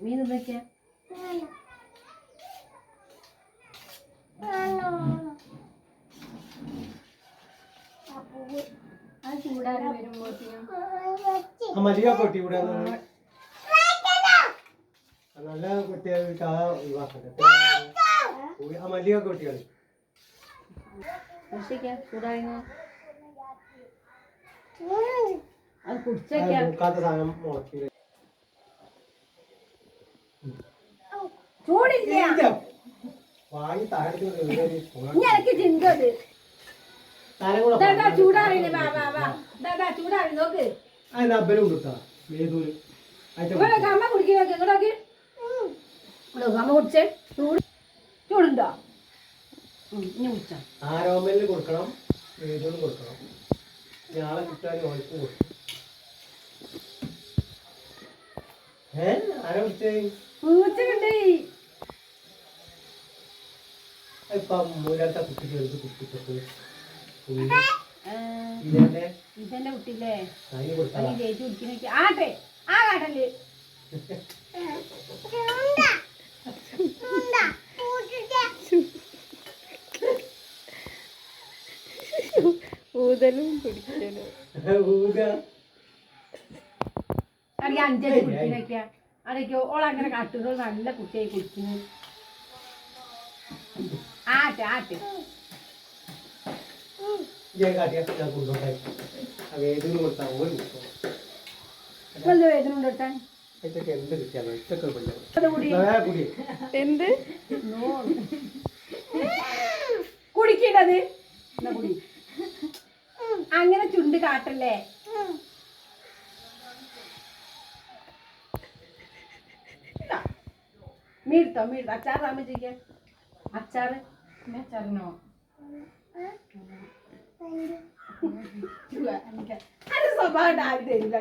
മീൻ ആ ചൂടാറി ആ നല്ല കൊട്ടിയായിട്ട് ആ ഒഴിവാക്കട്ടെ. ആ മല്ലിക ചൂടായിരുന്നോ അത് ആ കുടിച്ചേക്കാ ചൂടില്ല. വാങ്ങി താഴത്ത് ഇനി എനിക്ക് ചിന്ത അത്. ദാ ചൂടാറില്ല വാ വാ വാ. ദാ ദാ ചൂടാറി നോക്ക്. അതിന് അബ്ബലും കൊടുത്താ മേതൂര്. ഇങ്ങോട്ടൊക്കെ അമ്മ കുടിക്കുന്നൊക്കെ ഇങ്ങോട്ടൊക്കെ ഇങ്ങോട്ടൊക്കെ അമ്മ കുടിച്ചേ. ചൂട്. ചൂടുണ്ടോ? ഇനി കുടിച്ചോ. ആരോമലിന് കൊടുക്കണം മേതൂര് കൊടുക്കണം. ഞാളെ കിട്ടാൻ ഓൾക്കും കൊടുക്കും. ഏ ആരാ ഇതിന്റെ കുട്ടിയില്ലേ? ജയിച്ചു കുടിക്കുന്നൊക്കെ ആട്ടെ ആ കാട്ടൽ. ഊതലും പിടിക്കലും. അറിയ അതൊക്കെ ഓളങ്ങനെ കാട്ടുന്നത് നല്ല കുട്ടിയായി കുടിക്കുന്നു ആട്ടെ ആട്ടെ. കാട്ടിയാ ഞാൻ ചുണ്ട് ആ മീർത്തോ മീർത്തോ അച്ചാർ താമസിക്ക അച്ചാർ അച്ചാറിനോ സ്വഭാവം ആരും തരില്ല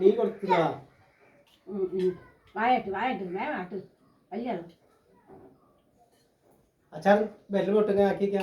നീ കൊടുക്കുക വായട്ട് വായട്ട് വേമാട്ട് കല്യാണം അച്ഛൻ ബെല്ല് പൊട്ടുക ആക്കിക്ക